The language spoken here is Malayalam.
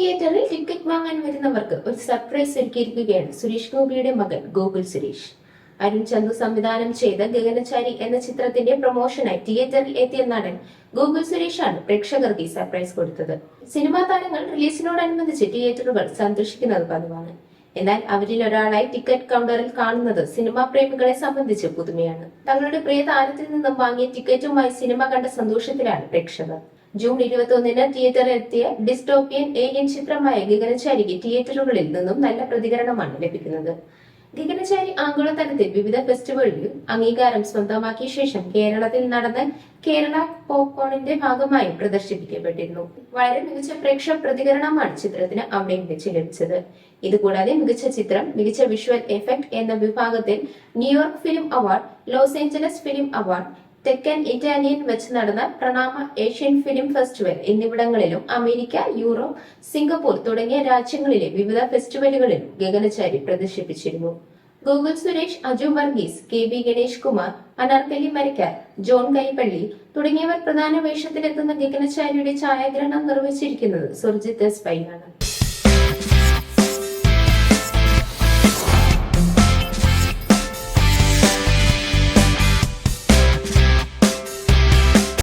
തിയേറ്ററിൽ ടിക്കറ്റ് വാങ്ങാൻ വരുന്നവർക്ക് ഒരു സർപ്രൈസ് ഒരുക്കിയിരിക്കുകയാണ് സുരേഷ് ഗോപിയുടെ മകൻ ഗോകുൽ സുരേഷ്. അരുൺ ചന്തു സംവിധാനം ചെയ്ത ഗഗനചാരി എന്ന ചിത്രത്തിന്റെ പ്രൊമോഷനായി തിയേറ്ററിൽ എത്തിയ നടൻ ഗോകുൽ സുരേഷാണ് പ്രേക്ഷകർക്ക് സർപ്രൈസ് കൊടുത്തത്. സിനിമാ താരങ്ങൾ റിലീസിനോടനുബന്ധിച്ച് തിയേറ്ററുകൾ സന്ദർശിക്കുന്നത് പതിവാണ്. എന്നാൽ അവരിൽ ഒരാളായി ടിക്കറ്റ് കൗണ്ടറിൽ കാണുന്നത് സിനിമാ പ്രേമികളെ സംബന്ധിച്ച് പുതുമയാണ്. തങ്ങളുടെ പ്രിയ താരത്തിൽ നിന്നും വാങ്ങിയ ടിക്കറ്റുമായി സിനിമ കണ്ട സന്തോഷത്തിലാണ് പ്രേക്ഷകർ. ജൂൺ ഇരുപത്തി ഒന്നിന് തിയേറ്ററിൽ എത്തിയ ഡിസ്റ്റോപ്പിയൻ ഏലിയൻ ചിത്രമായ ഗഗനചാരിക്ക് തിയേറ്ററുകളിൽ നിന്നും നല്ല പ്രതികരണമാണ് ലഭിക്കുന്നത്. ഗഗനചാരി ആഗോളതലത്തിൽ വിവിധ ഫെസ്റ്റിവലുകളിൽ അംഗീകാരം സ്വന്തമാക്കിയ ശേഷം കേരളത്തിൽ നടന്ന കേരള പോപ്കോണിന്റെ ഭാഗമായി പ്രദർശിപ്പിക്കപ്പെട്ടിരുന്നു. വളരെ മികച്ച പ്രേക്ഷക പ്രതികരണമാണ് ചിത്രത്തിന് അവിടെ വെച്ച് ലഭിച്ചത്. ഇതുകൂടാതെ മികച്ച ചിത്രം മികച്ച വിഷ്വൽ എഫക്ട് എന്ന വിഭാഗത്തിൽ New York film award Los Angeles film award തെക്കൻ ഇറ്റാലിയൻ വെച്ച് നടന്ന പ്രണാമ ഏഷ്യൻ ഫിലിം ഫെസ്റ്റിവൽ എന്നിവിടങ്ങളിലും അമേരിക്ക യൂറോപ്പ് സിംഗപ്പൂർ തുടങ്ങിയ രാജ്യങ്ങളിലെ വിവിധ ഫെസ്റ്റിവലുകളിലും Gaganachari പ്രദർശിപ്പിച്ചിരുന്നു. Gokul Suresh Aju Varghese K V Ganesh Kumar Anarkali Marikar John Kaippally തുടങ്ങിയവർ പ്രധാന വേഷത്തിലെത്തുന്ന ഗഗനചാരിയുടെ ഛായാഗ്രഹണം നിർവഹിച്ചിരിക്കുന്നത് സുർജിത്ത് എസ് പൈയാണ്